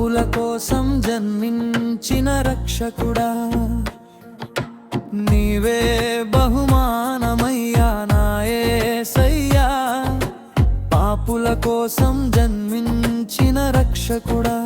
పాపుల కోసం జన్మించిన రక్షకుడా నీవే బహుమానమయ్యా నాయసయ్యా పాపుల కోసం జన్మించిన రక్షకుడా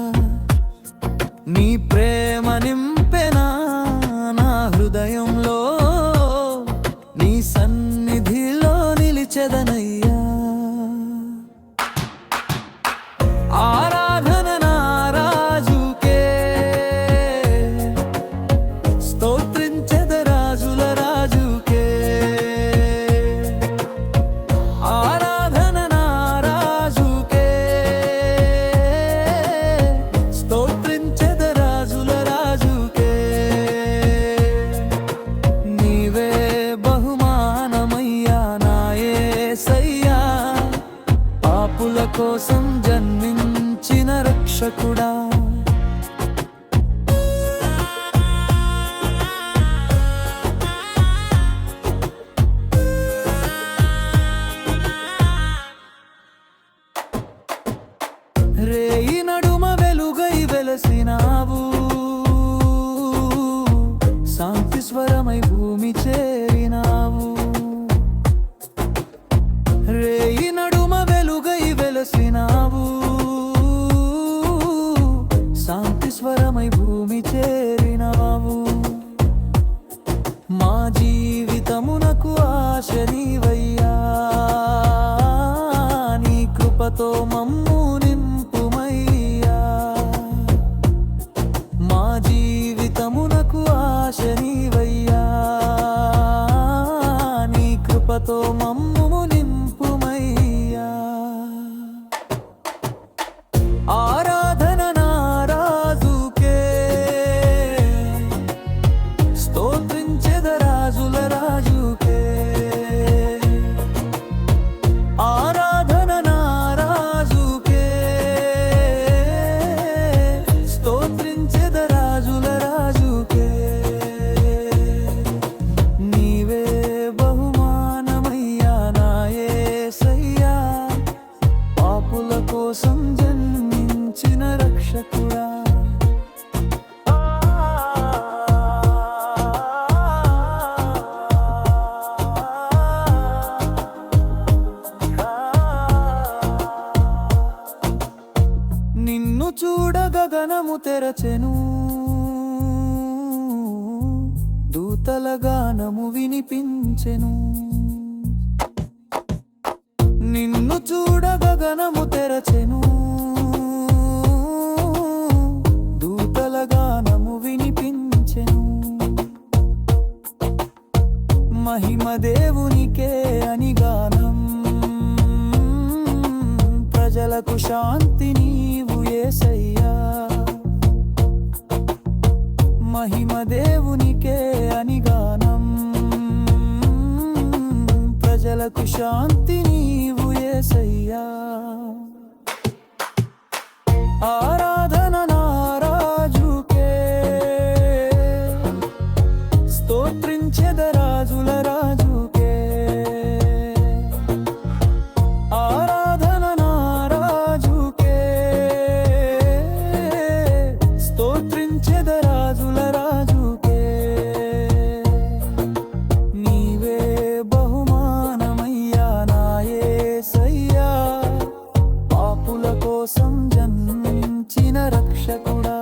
కోసం జన్మించిన రక్షకుడా. రేయి నడుమ వెలుగై వెలసినావు. శాంతి స్వరమై భూమి చే ఆశ నీవయ్యా నీ కృపతో మమ్ము నింపుమయ్యా. మా జీవితమునకు ఆశ నీవయ్యా నీ కృపతో నిన్ను చూడ గగనము తెరచెను. దూతల గానము వినిపించెను. నిన్ను చూడ గగనము తెరచెను. దూతల గానము వినిపించెను. మహిమ దేవునికే అని గానం. ప్రజలకు శాంతి నీవు ఏసయ్యా. మహిమ దేవునికే అని గానం ప్రజలకు శాంతి నీవు ఏసయ్యా. ఆరా రక్షకుడా